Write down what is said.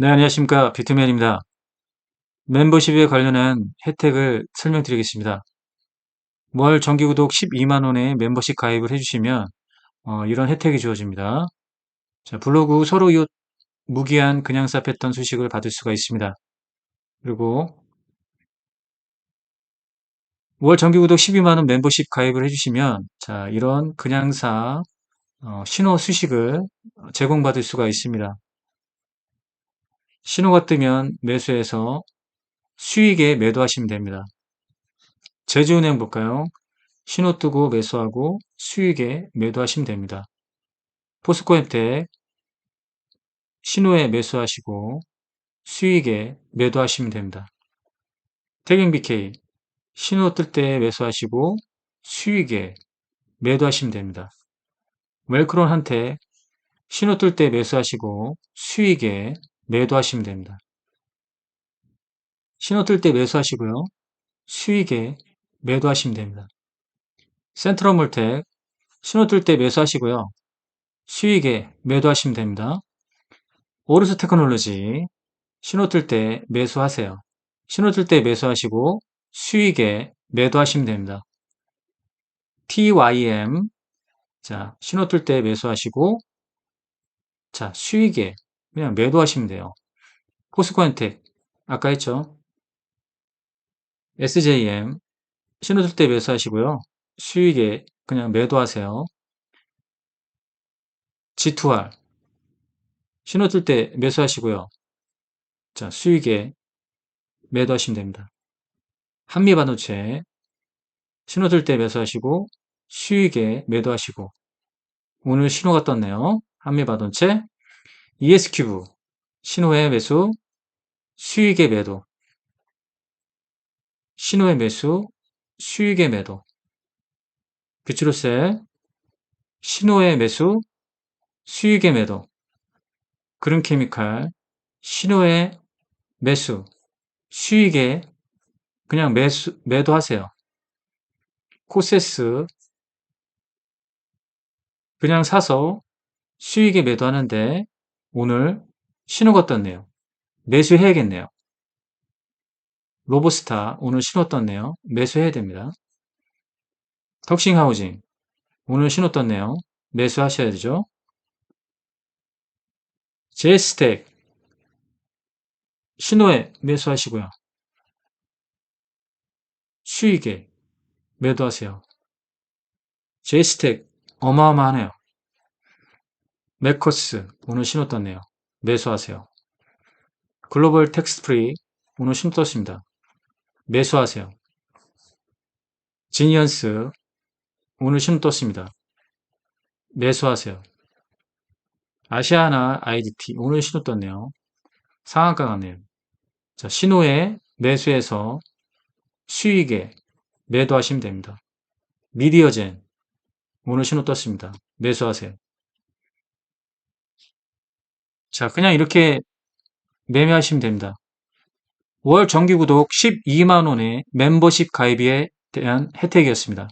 네, 안녕하십니까. 비트맨입니다. 멤버십에 관련한 혜택을 설명드리겠습니다. 월 정기구독 12만원의 멤버십 가입을 해주시면 어, 이런 혜택이 주어집니다. 자, 블로그 서로 요 무기한 그냥싸 패턴 소식을 받을 수가 있습니다. 그리고 월 정기구독 12만원 멤버십 가입을 해주시면 자, 이런 그냥싸 어, 신호 수식을 제공받을 수가 있습니다. 신호가 뜨면 매수해서 수익에 매도하시면 됩니다. 제주은행 볼까요? 신호 뜨고 매수하고 수익에 매도하시면 됩니다. 포스코 혜택 신호에 매수하시고 수익에 매도하시면 됩니다. 태경 BK 신호 뜰 때 매수하시고 수익에 매도하시면 됩니다. 웰크론 한테 신호 뜰 때 매수하시고 수익에 매도하시면 됩니다. 신호 뜰 때 매수하시고요. 수익에 매도하시면 됩니다. 센트럴몰텍 신호 뜰 때 매수하시고요. 수익에 매도하시면 됩니다. 오르스 테크놀로지 신호 뜰 때 매수하세요. 신호 뜰 때 매수하시고 수익에 매도하시면 됩니다. TYM 자 신호 뜰 때 매수하시고 자 수익에 그냥 매도하시면 돼요. 포스코엔텍 아까 했죠. SJM 신호 뜰때 매수하시고요. 수익에 그냥 매도하세요. G2R 신호 뜰때 매수하시고요. 자, 수익에 매도하시면 됩니다. 한미반도체 신호 뜰때 매수하시고 수익에 매도하시고 오늘 신호가 떴네요. 한미반도체 ES큐브 신호의 매수 수익의 매도. 신호의 매수 수익의 매도. 뷰츠로셀 신호의 매수 수익의 매도. 그린케미칼 신호의 매수 수익에 그냥 매수 매도하세요. 코세스 그냥 사서 수익에 매도하는데 오늘 신호가 떴네요. 매수해야겠네요. 로보스타 오늘 신호 떴네요. 매수해야 됩니다. 덕싱하우징 오늘 신호 떴네요. 매수하셔야 되죠. 제스텍 신호에 매수하시고요. 수익에 매도하세요. 제스텍 어마어마하네요. 메커스 오늘 신호 떴네요. 매수하세요. 글로벌 텍스 프리 오늘 신호 떴습니다. 매수하세요. 지니언스 오늘 신호 떴습니다. 매수하세요. 아시아나 IDT 오늘 신호 떴네요. 상한가 가네요. 자, 신호에 매수해서 수익에 매도하시면 됩니다. 미디어젠 오늘 신호 떴습니다. 매수하세요. 자, 그냥 이렇게 매매하시면 됩니다. 월 정기구독 12만원의 멤버십 가입에 대한 혜택이었습니다.